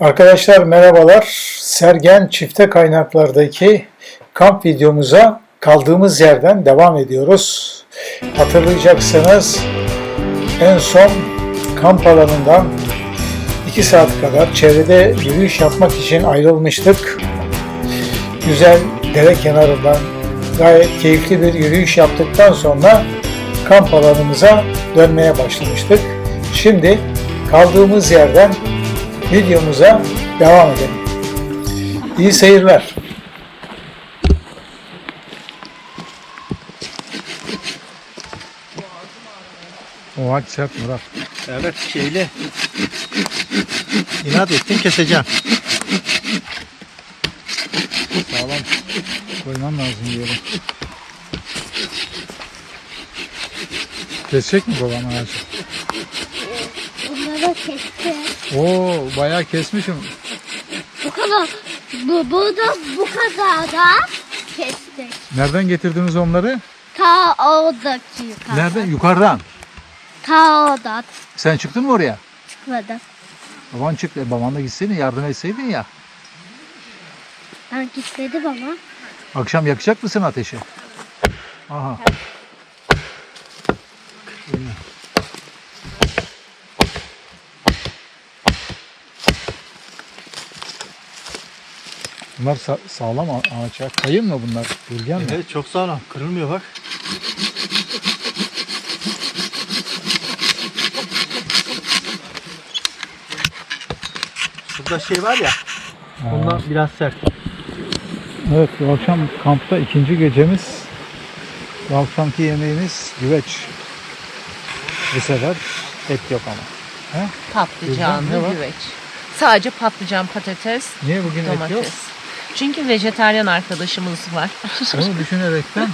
Arkadaşlar merhabalar. Sergen Çifte Kaynaklar'daki kamp videomuza kaldığımız yerden devam ediyoruz. Hatırlayacaksınız en son kamp alanından 2 saat kadar çevrede yürüyüş yapmak için ayrılmıştık. Güzel dere kenarından gayet keyifli bir yürüyüş yaptıktan sonra kamp alanımıza dönmeye başlamıştık. Şimdi kaldığımız yerden videomuza devam edelim. İyi seyirler. O ağaç sert Murat. Evet şeyli. İnat ettin keseceğim. Sağlam koyman lazım yere. Kesecek mi babam ağacı? Bunları kesti. Oo bayağı kesmişim. Bu kadar. Bu, bu da bu kadar da kestik. Nereden getirdiniz onları? Ta oradaki yukarı. Nereden? Yukarıdan. Ta orada Sen çıktın mı oraya? çıkmadı. Baban çıktı. E, baban da gitseydin yardım etseydin ya. Ben gitmedim ama. Akşam yakacak mısın ateşi? Aha. Bunlar sa- sağlam a- ağaç ya. Kayın mı bunlar? Gürgen mi? Evet çok sağlam. Kırılmıyor bak. Şurada şey var ya. Ondan biraz sert. Evet bu akşam kampta ikinci gecemiz. Bu akşamki yemeğimiz güveç. Bu sefer et yok ama. Patlıcanlı Ne var? güveç. Sadece patlıcan, patates, Niye bugün et yok? domates. Çünkü vejetaryen arkadaşımız var. Onu düşünerekten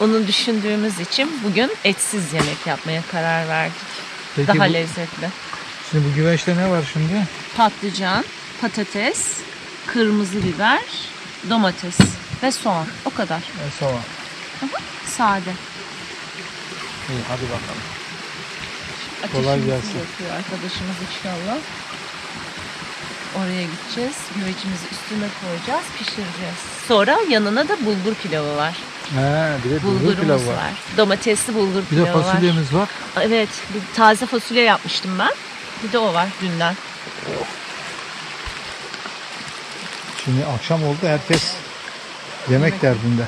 Onu düşündüğümüz için bugün etsiz yemek yapmaya karar verdik. Peki Daha bu, lezzetli. şimdi bu güveçte ne var şimdi? Patlıcan, patates, kırmızı biber, domates ve soğan. O kadar. E, soğan. Sade. İyi hadi bakalım. Kolay gelsin. yakıyor arkadaşımız inşallah. Oraya gideceğiz. Güvecimizi üstüne koyacağız, pişireceğiz. Sonra yanına da bulgur pilavı var. He, bir de bulgur pilavı var. var. Domatesli bulgur Bir de pilavı var. fasulyemiz var. Evet, bir taze fasulye yapmıştım ben. Bir de o var dünden. Şimdi akşam oldu herkes yemek derdinde.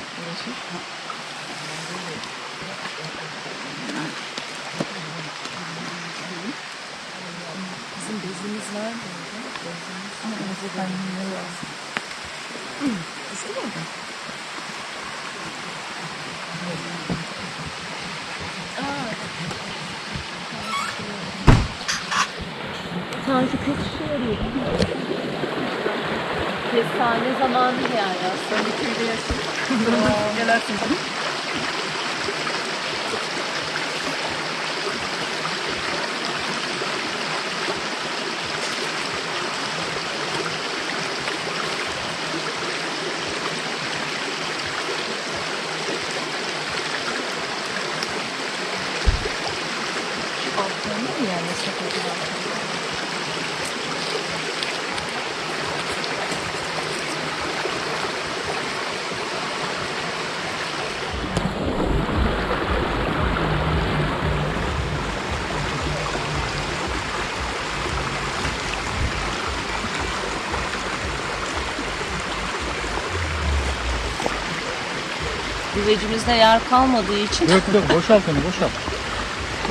Bizim bezimiz var Tanju pek işe yarıyor. Kestane zamanı yani aslında köyde yaşıyorsun. Gelersin Güvecimizde yer kalmadığı için Yok yok boşalt onu boşalt.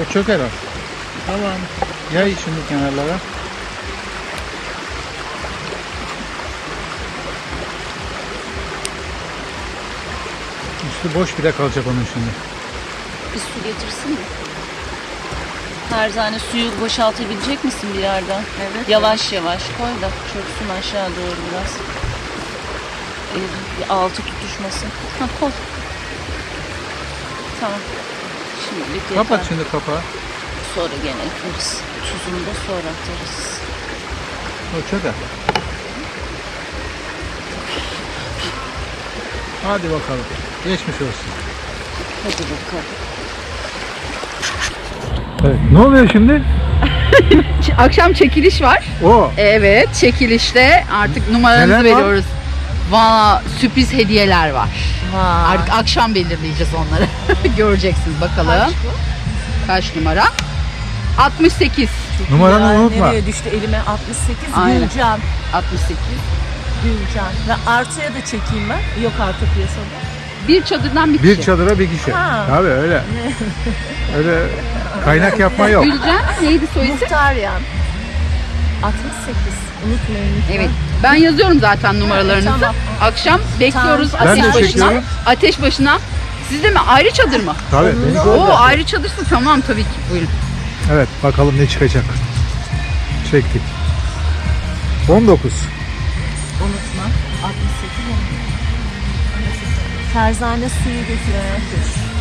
O çöker o. Tamam. Yay şimdi kenarlara. Üstü boş bile kalacak onun şimdi. bir su getirsin mi? Terzane suyu boşaltabilecek misin bir yerden? Evet. Yavaş yavaş koy da çöksün aşağı doğru biraz. Ee, altı tutuşmasın. Ha koy. Tamam. Şimdilik yeter. Kapat şimdi kapağı. Sonra gene ekleriz. Tuzunu da sonra atarız. O çöker. Hadi bakalım. Geçmiş olsun. Hadi bakalım. Evet. Ne oluyor şimdi? Akşam çekiliş var. O. Evet çekilişte artık numaranızı Neler var? veriyoruz. Valla sürpriz hediyeler var. Vay. Artık akşam belirleyeceğiz onları. Göreceksiniz bakalım. Kaç numara? 68. Numaranı Ya, unutma. Nereye düştü elime 68 Aynen. Gülcan. 68. Gülcan. Ve artıya da çekeyim ben. Yok artı piyasada. Bir çadırdan bir Bir kişi. çadıra bir kişi. Ha. Tabii öyle. öyle kaynak yapma yok. Gülcan neydi soy isim? Muhtaryan. 68. Unutmayın lütfen. Evet. Ben yazıyorum zaten numaralarınızı. Tamam. Akşam bekliyoruz Tamam. Ben de ateş başına. çekiyorum. Ateş başına. Sizde mi? Ayrı çadır mı? Tabii. gör. Oo ayrı çadırsa tamam tabii ki. Buyurun. Evet bakalım ne çıkacak. Çektik. 19. Unutma. 68 unutma. Terzane suyu ateş.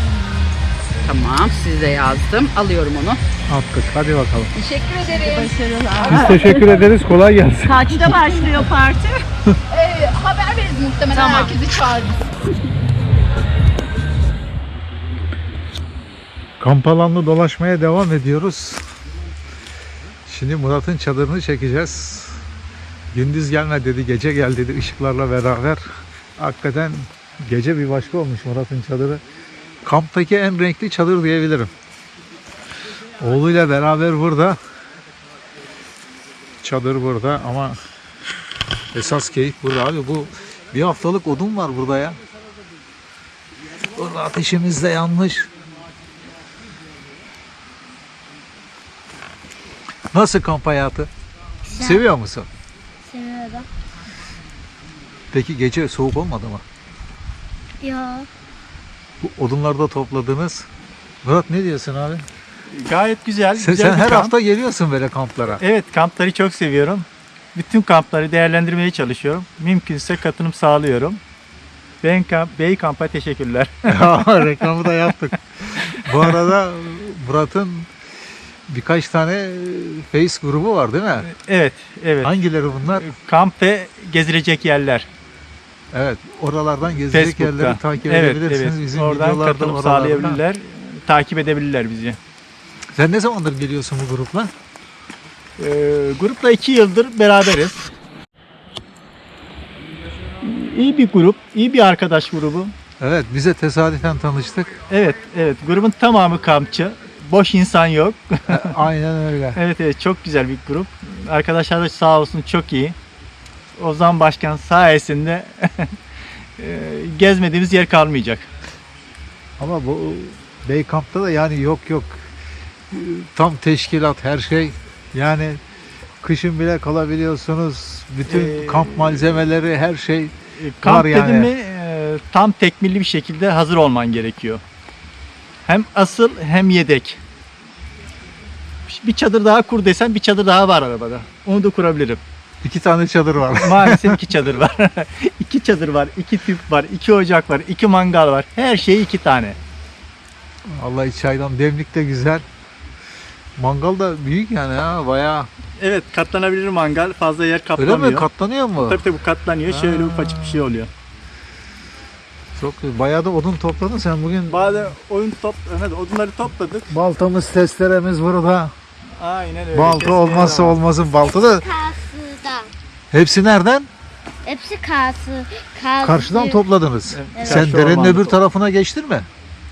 Tamam size yazdım. Alıyorum onu. Attık. Hadi bakalım. Teşekkür. Başarılar. Biz teşekkür ederiz. Kolay gelsin. Kaçta başlıyor parti? Ee, haber veririz muhtemelen Tamam. herkesi çağırırız. Kamp alanlı dolaşmaya devam ediyoruz. Şimdi Murat'ın çadırını çekeceğiz. Gündüz gelme dedi, gece gel dedi ışıklarla beraber. Hakikaten gece bir başka olmuş Murat'ın çadırı. Kamptaki en renkli çadır diyebilirim. Oğluyla beraber burada. Çadır burada ama esas keyif burada abi. Bu bir haftalık odun var burada ya. Burada ateşimiz de yanmış. Nasıl kamp hayatı? Seviyor musun? Seviyorum. Peki gece soğuk olmadı mı? Ya. Bu odunlarda topladınız. Murat ne diyorsun abi? Gayet güzel. Sen, güzel sen her kamp. hafta geliyorsun böyle kamplara. Evet kampları çok seviyorum. Bütün kampları değerlendirmeye çalışıyorum. Mümkünse katılım sağlıyorum. Ben kamp, Bey Kamp'a teşekkürler. Reklamı da yaptık. Bu arada Murat'ın birkaç tane Face grubu var değil mi? evet, evet. Hangileri bunlar? Kamp ve gezilecek yerler. Evet, oralardan gezecek Facebook'ta. yerleri takip evet, edebilirsiniz. evet. Bizim Oradan katılım sağlayabilirler. Takip edebilirler bizi. Sen ne zamandır geliyorsun bu grupla? Ee, grupla iki yıldır beraberiz. İyi bir grup, iyi bir arkadaş grubu. Evet, bize tesadüfen tanıştık. Evet, evet. Grubun tamamı kampçı. Boş insan yok. Aynen öyle. evet, evet. Çok güzel bir grup. Arkadaşlar da sağ olsun çok iyi. Ozan Başkan sayesinde e, gezmediğimiz yer kalmayacak. Ama bu Beykamp'ta da yani yok yok tam teşkilat her şey yani kışın bile kalabiliyorsunuz. Bütün Ee, kamp malzemeleri her şey E, Kamp Var yani. mi e, tam tekmilli bir şekilde hazır olman gerekiyor. Hem asıl hem yedek. Bir çadır daha kur desen bir çadır daha var arabada. Onu da kurabilirim. İki tane çadır var. Maalesef iki çadır var. iki çadır var, iki tüp var, iki ocak var, iki mangal var. Her şey iki tane. Allah çaydan demlik de güzel. Mangal da büyük yani ha bayağı. Evet katlanabilir mangal. Fazla yer Öyle kaplamıyor. mi? Katlanıyor mu? Tabii tabii katlanıyor. Şöyle Ha. ufacık bir şey oluyor. Çok güzel. Bayağı da odun topladın sen bugün. Bazı oyun top, evet, odunları topladık. Baltamız, testeremiz burada. Aynen öyle. Balta olmazsa olmazın. Balta da Kasıda. hepsi nereden? Hepsi kası. Kası. Karşıdan topladınız. Evet, Sen karşı derenin öbür top- tarafına geçtin mi?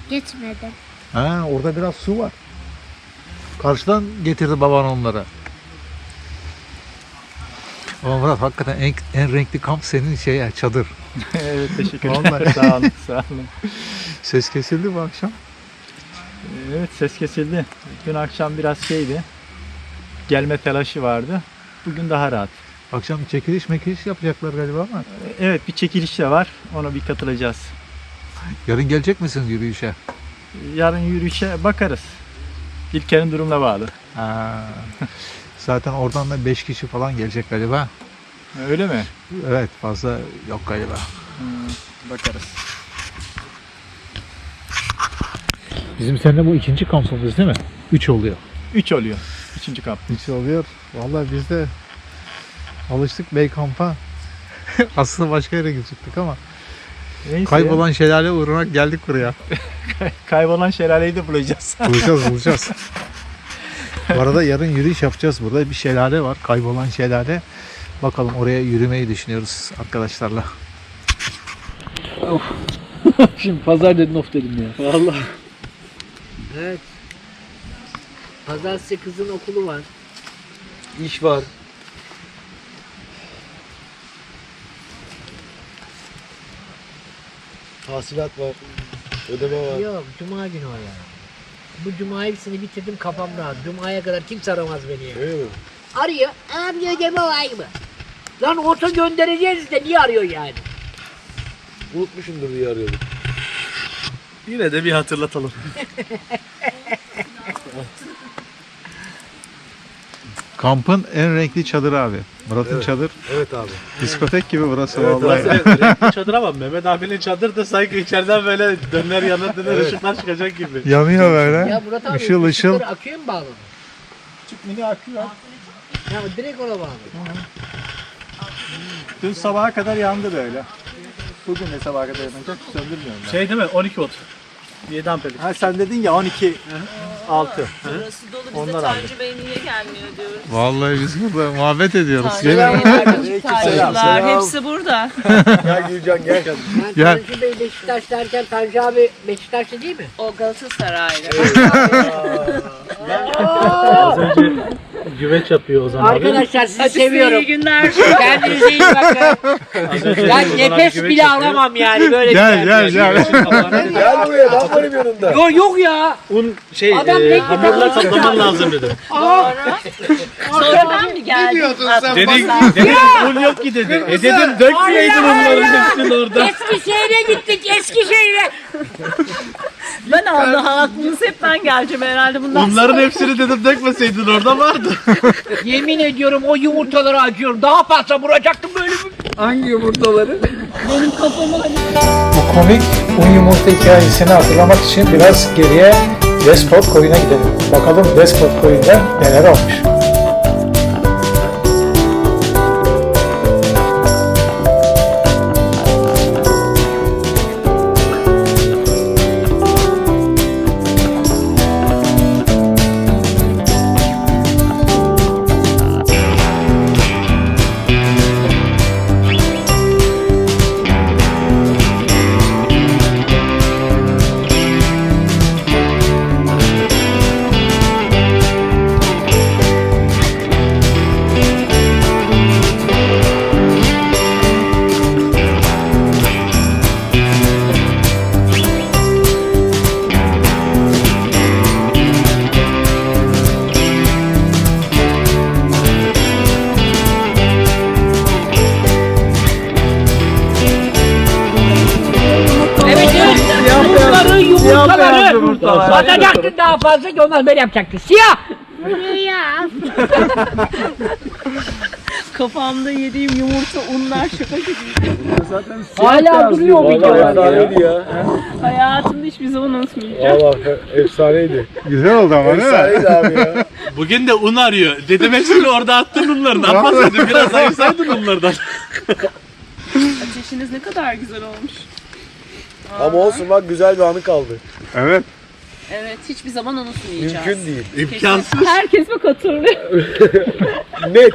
Geçmedim. Ha, orada biraz su var. Karşıdan getirdi baban onları. Ama Murat hakikaten en, en renkli kamp senin şey ya, çadır. evet teşekkürler. Vallahi. sağ olun, sağ olun. Ses kesildi bu akşam. Evet ses kesildi. Dün akşam biraz şeydi. Gelme telaşı vardı. Bugün daha rahat. Akşam çekiliş mekiliş yapacaklar galiba ama. Evet bir çekiliş de var. Ona bir katılacağız. Yarın gelecek misin yürüyüşe? Yarın yürüyüşe bakarız. İlker'in durumuna bağlı. Ha. Zaten oradan da 5 kişi falan gelecek galiba. Öyle mi? Evet fazla yok galiba. Bakarız. Bizim seninle bu ikinci kampımız değil mi? 3 oluyor. 3 oluyor. Üçüncü kamp. 3 oluyor. Vallahi biz de alıştık Bey kampa. Aslında başka yere gidecektik ama Neyse. kaybolan şelale uğruna geldik buraya. Kaybolan şelaleyi de bulacağız. Bulacağız bulacağız. Bu arada yarın yürüyüş yapacağız. Burada bir şelale var. Kaybolan şelale. Bakalım oraya yürümeyi düşünüyoruz arkadaşlarla. Şimdi pazar dedin of dedim ya. Vallahi. Evet. Pazartesi kızın okulu var. İş var. Tahsilat var. Ödeme var. Yok cuma günü o ya. Bu cuma hepsini bitirdim kafam rahat. Cuma'ya kadar kimse aramaz beni ya. Öyle mi? Arıyor. Abi ödeme var mı? Lan oto göndereceğiz de niye arıyor yani? Unutmuşumdur diye arıyordum. Yine de bir hatırlatalım. Kampın en renkli çadırı abi. Murat'ın Evet. çadır. Evet abi. Diskotek gibi burası Evet, vallahi. evet. renkli çadır ama Mehmet abinin çadır da sanki içeriden böyle döner yanar döner Evet. ışıklar çıkacak gibi. Yanıyor böyle. Ya Murat abi Işıl ışıl. ışıkları akıyor mu bağlı? Küçük mini akıyor. Ya direkt ona bağlı. Dün sabaha kadar yandı böyle. Bugün de sabaha kadar yanacak söndürmüyorum ben. Şey değil mi 12 volt. 7 amperlik. Ha sen dedin ya 12 6. Burası dolu. Biz Onlar de aldı. Tanju Bey niye gelmiyor diyoruz. Vallahi biz burada muhabbet ediyoruz. Tanju Gelin. Bey, Tanjular hepsi burada. Gel Gülcan gel. Ben Gel. Tanju Bey Beşiktaş derken Tanju abi Beşiktaşlı değil mi? O Galatasaraylı. Az önce güveç yapıyor Ozan abi. Arkadaşlar sizi seviyorum. iyi günler. Kendinize iyi bakın. Ben nefes bile alamam yani böyle Gel gider. gel gel. Gel buraya ben varım yanında. Yok yok ya. Un şey Adam e, renkli hamurlar takım toplaman lazım dedim. Sonra, sonra ben mi geldim? Ne diyordun sen? Dedik, dedik un yok ki dedi. E dedim dökmeyeydin unların hepsini orada. Eskişehir'e gittik Eskişehir'e. Ben Allah aklınız hep ben geleceğim herhalde bundan Unların sonra. hepsini dedim dökmeseydin orada vardı. Yemin ediyorum o yumurtaları acıyorum. Daha fazla vuracaktım böyle. Hangi yumurtaları? Benim kafamı hani Bu komik un yumurta hikayesini hatırlamak için biraz geriye Despot koyuna gidelim. Bakalım Despot koyunda neler olmuş. Yumurtaları. Atacaktın daha fazla ki ondan böyle yapacaktın. Siyah. Rüya. kafamda yediğim yumurta unlar şaka gibi. Hala duruyor videolar. Efsaneydi ya. Hayatımda hiçbir zaman unutmayacağım. Valla efsaneydi. Güzel oldu ama değil mi? Efsaneydi abi ya. Bugün de un arıyor. Dedim hepsini orada attın unlarını. Atmasaydın biraz ayırsaydın unlardan. Ateşiniz ne kadar güzel olmuş. Ama olsun bak güzel bir anı kaldı. Evet. Evet hiçbir zaman unutmayacağız. Mümkün değil. İmkansız. Herkes bak hatırlıyor. Net.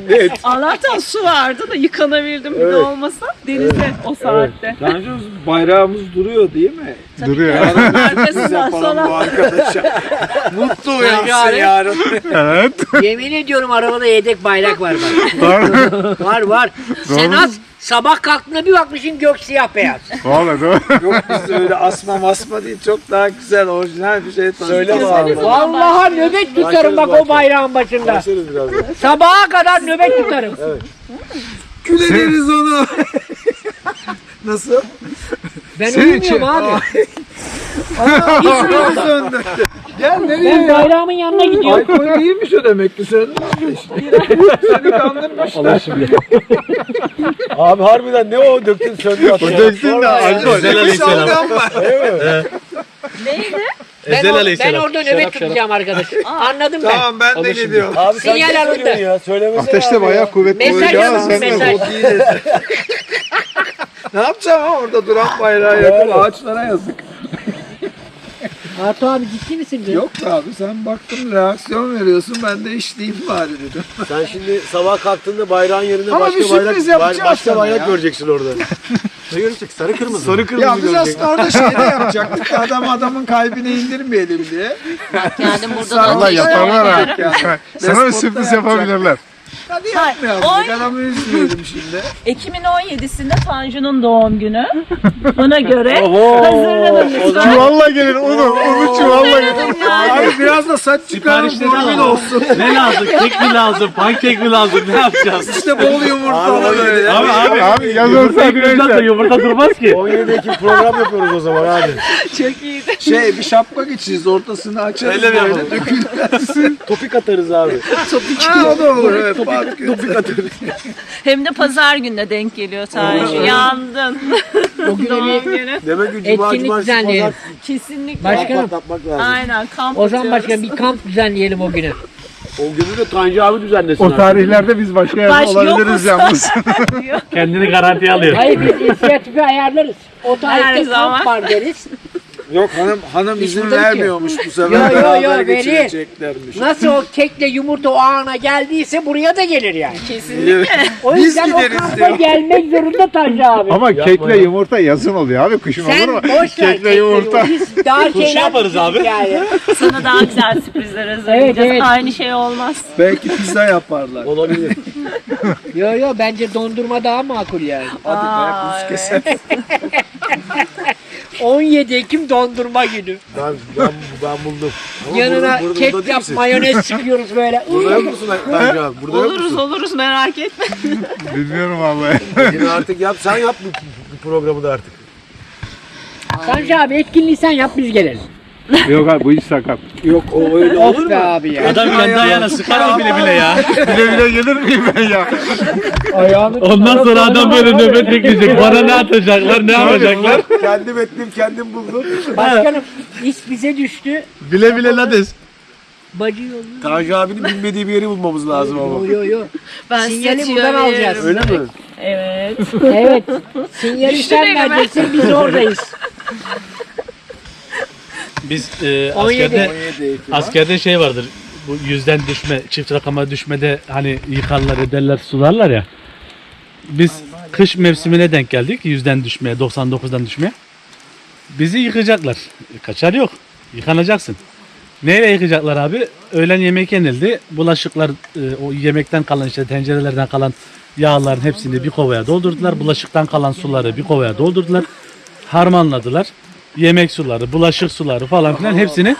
Net. Allah'tan su vardı da yıkanabildim bir de Evet. olmasa denize o saatte. Tanju bayrağımız duruyor değil mi? Duruyor. Arkasından sonra arkadaşa. Mutlu uyansın yarın. evet. Yemin ediyorum arabada yedek bayrak var bak. Var. Var var. Sabah kalktığında bir bakmışsın gök siyah beyaz. Vallahi değil mi? Yok biz öyle asma masma değil. Çok daha güzel orijinal bir şey. Söyleme abi. Vallahi nöbet tutarım bak o bayrağın başında. Başlarız birazdan. Sabaha kadar nöbet tutarım. Küleriz onu. Nasıl? Ben Senin için- uyumuyorum abi. Küleriz söndü. Gel Ben nereye? bayrağımın yanına gidiyorum. Alkol değilmiş o demek ki söndü. Seni kandırmışlar. Abi harbiden ne o döktün söndü attı. Döktün de alkol. Ezel Aleyhisselam. Neydi? Ben, Ezel or- ben Aleyhisselam. orada nöbet tutacağım arkadaş. Anladım ben. Tamam ben de gidiyorum. Abi sen Sinyal ne alındı. söylüyorsun ya? Söylemesene Ateşte abi bayağı ya. kuvvetli Mesaj sen mesaj. Ne yapacağım ha orada duran bayrağı yakın ağaçlara yazık. Artu abi ciddi misin? kız? Yok be abi sen baktın reaksiyon veriyorsun ben de işleyeyim bari dedim. Sen şimdi sabah kalktığında bayrağın yerine Ama bir başka bayrak, sürpriz yapacağız bay- başka sana bayrak ya. göreceksin orada. ne göreceksin? Sarı kırmızı. Sarı kırmızı Ya biz göreceksin. aslında orada şey de yapacaktık. Adam adamın kalbine indirmeyelim diye. Geldim burada Sağ da yaparlar ha. Sana bir sürpriz yapabilirler. Hadi yapmayalım. Oy. Adamı üzmeyelim şimdi. Ekim'in 17'sinde Tanju'nun doğum günü. Buna göre hazırlanın lütfen. Çuvalla gelin unu, unu çuvalla gelin. Abi biraz da saç çıkarın formül olsun. Ne lazım? Kek mi lazım? Pankek mi lazım? Ne yapacağız? İşte bol yumurtalı böyle. Abi abi. Abi yaz olsa Yumurta, yumurta durmaz ki. 17 Ekim program yapıyoruz o zaman hadi. Çok iyiydi. Şey bir şapka geçeceğiz ortasını açarız Öyle mi böyle yapalım? Topik atarız abi. ha o da olur evet. Topik atarız. Hem de pazar gününe denk geliyor Tanju. Yandın. O günü doğum günü. Demek ki cuma, etkinlik cumartesi, düzenleyelim. pazar Kesinlikle. Başkanım patlatmak lazım. Aynen kamp o zaman yapıyoruz. başka bir kamp düzenleyelim o güne. O günü de Tanju abi düzenlesin O artık. tarihlerde biz başka yerde Baş olabiliriz yokuz. yalnız. Kendini garantiye alıyor. Hayır biz inisiyatifi ayarlarız. O Her tarihte zaman. kamp var deriz. Yok hanım hanım izin burada bitiyor. vermiyormuş bu sefer. Yo, yo, yo, beraber verir. geçireceklermiş. Nasıl o kekle yumurta o ana geldiyse buraya da gelir yani. Kesinlikle. O Biz yüzden o gideriz kampa diyor. gelmek zorunda Tanju abi. Ama kekle yumurta yazın oluyor abi. Kışın Sen olur mu? boş ver Kekle yumurta. Biz daha şeyler yaparız abi. Yani. Sana daha güzel sürprizler hazırlayacağız. Evet, evet. Aynı şey olmaz. Belki pizza yaparlar. Olabilir. Yo yo bence dondurma daha makul yani. Aa, evet. 17 Ekim dondurma günü. Ben, ben, ben buldum. Ama Yanına burada- burada- kek burada değil yap mayonez sıkıyoruz böyle. Burada yok musun Tanju abi? Burada yok Oluruz musun? oluruz merak etme. Bilmiyorum vallahi. Yine artık yap sen yap bu, bu programı da artık. Tanju abi etkinliği sen yap biz gelelim. Yok abi bu iş sakat. Yok o öyle olur mu? abi ya. Adam kendi ayağına sıkar mı bile bile ya. Bile bile gelir miyim ben ya? Ayağını Ondan sonra adam böyle nöbet bekleyecek. Bana ne atacaklar, ne yapacaklar? kendim ettim kendim buldum. Başkanım iş bize düştü. Bile bile lades. Bacı yolu. Tanju abinin bilmediği bir yeri bulmamız lazım ama. Yo yo. Ben Sinyali buradan alacağız. Öyle mi? Evet. Evet. Sinyali sen vereceksin biz oradayız. Biz e, 17. askerde, 17 Ekim. askerde şey vardır. Bu yüzden düşme, çift rakama düşmede hani yıkarlar ederler sularlar ya. Biz kış mevsimine denk geldik. Yüzden düşmeye, 99'dan düşmeye. Bizi yıkacaklar. Kaçar yok. Yıkanacaksın. Neyle yıkacaklar abi? Öğlen yemek yenildi. Bulaşıklar e, o yemekten kalan işte tencerelerden kalan yağların hepsini bir kovaya doldurdular. Bulaşıktan kalan suları bir kovaya doldurdular. Harmanladılar. Yemek suları, bulaşık suları falan filan hepsini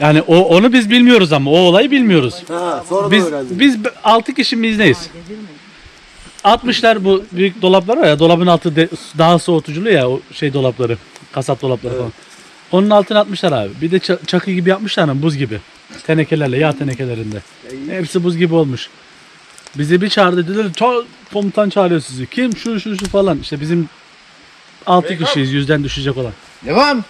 yani o onu biz bilmiyoruz ama o olayı bilmiyoruz. Ha, sonra Biz da öğrendim. biz 6 kişi miyiz neyiz? 60'lar bu büyük dolaplar var ya dolabın altı de- daha soğutuculu ya o şey dolapları kasap dolapları falan. Onun altına atmışlar abi. Bir de ça- çakı gibi yapmışlar ama buz gibi. Tenekelerle yağ tenekelerinde. Hepsi buz gibi olmuş. Bizi bir çağırdı dediler "Ça- komutan çağırıyor sizi. Kim şu şu şu falan. İşte bizim 6 kişiyiz yüzden düşecek olan. Devam.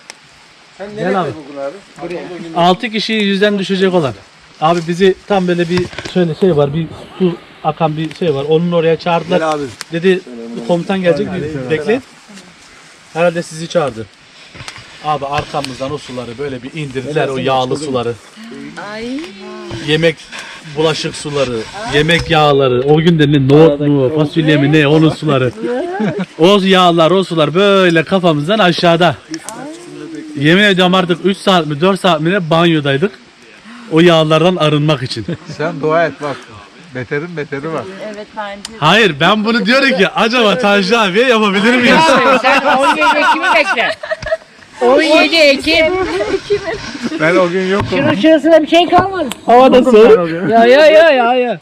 Sen Gel abi. buldun abi? 6 kişi yüzden düşecek olan. Abi bizi tam böyle bir şöyle şey var bir su akan bir şey var. Onun oraya çağırdılar. Gel abi. Dedi komutan gelecek bir bekleyin. Herhalde sizi çağırdı. Abi arkamızdan o suları böyle bir indirdiler o yağlı suları. Ay. Yemek bulaşık suları, yemek yağları, o gün de ne nohut mu, fasulye mi ne onun suları. o yağlar, o sular böyle kafamızdan aşağıda. Yemin ediyorum artık 3 saat mi 4 saat mi ne banyodaydık. O yağlardan arınmak için. Sen dua et bak. Beterin beteri var. Evet bence. Hayır ben bunu diyorum ki acaba Tanju abiye yapabilir miyiz? Abi sen 17 Ekim'i bekle. 17 Ekim. Ben o gün yokum. Şunun şurasında bir şey kalmadı. Havada soğuk. Ya ya ya ya ya.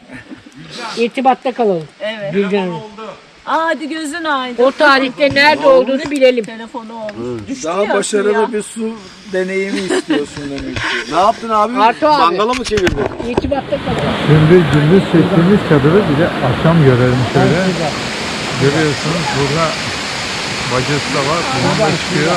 İrtibatta kalalım. Evet. Gülcan hadi gözün aydın. O tarihte nerede olduğunu bilelim. Telefonu olmuş. Düştü Daha ya başarılı suya. bir su deneyimi istiyorsun demek ki. Ne yaptın abi? Artu abi. Mangala mı çevirdin? İrtibatta kalalım. Şimdi gündüz çektiğimiz çadırı bir de akşam görelim şöyle. Görüyorsunuz burada bacası da var. Duman da çıkıyor.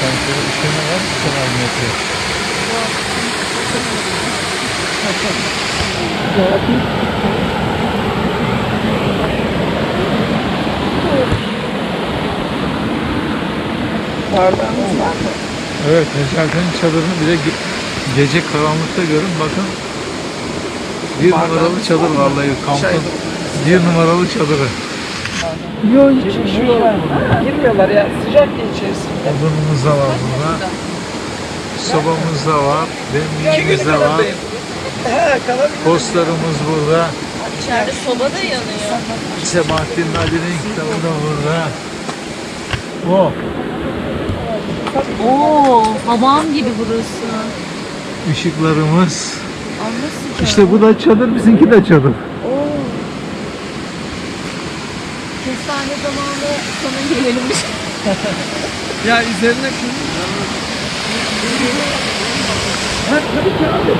Sanki ışığına var mı sana metre? Evet Necati'nin çadırını bile ge- gece karanlıkta görün bakın. Bir numaralı çadır vallahi kampın bir numaralı çadırı. Yok hiç şey yok. Girmiyorlar ya. Sıcak ya içerisinde. Odunumuz da var burada. Sobamız da var. Demliğimiz de var. Postlarımız burada. İçeride soba da yanıyor. Sebahattin Ali'nin kitabı da burada. O Oo, hamam gibi burası. ışıklarımız. Anlasın. İşte bu da çadır, bizimki de çadır. Kestane zamanı sana gelelim. Ya üzerine kim? Ha tabii ki abi.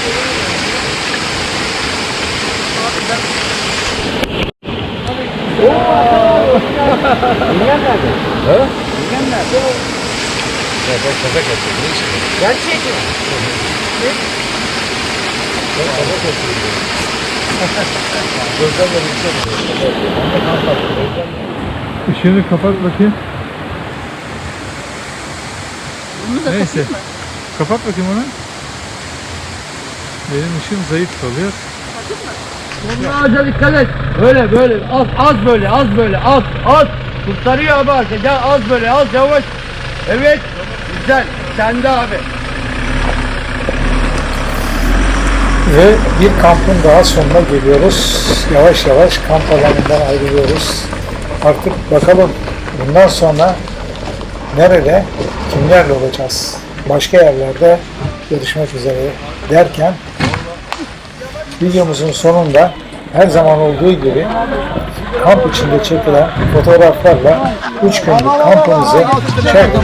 Yok, siz de aynı anda. Ne güzel. Yiyordum her şeyi ya. Işığını kapat bakayım. Neyse. Kapat bakayım onu. Benim ışığım zayıf kalıyor. Ağaca dikkat et. Böyle böyle az az böyle az böyle az az. Kurtarıyor abi. Gel az böyle az yavaş. Evet. Güzel. Sen de abi. Ve bir kampın daha sonuna geliyoruz. Yavaş yavaş kamp alanından ayrılıyoruz. Artık bakalım bundan sonra nerede, kimlerle olacağız? Başka yerlerde görüşmek üzere derken videomuzun sonunda her zaman olduğu gibi kamp içinde çekilen fotoğraflarla 3 günlük kampımızı şöyle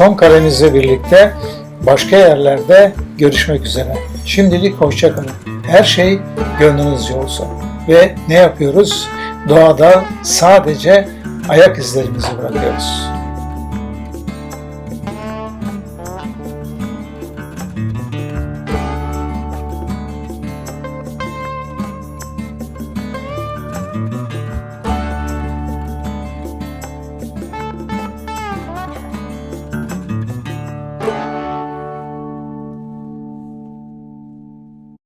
son karemizle birlikte başka yerlerde görüşmek üzere. Şimdilik hoşçakalın. Her şey gönlünüzce olsun. Ve ne yapıyoruz? Doğada sadece ayak izlerimizi bırakıyoruz.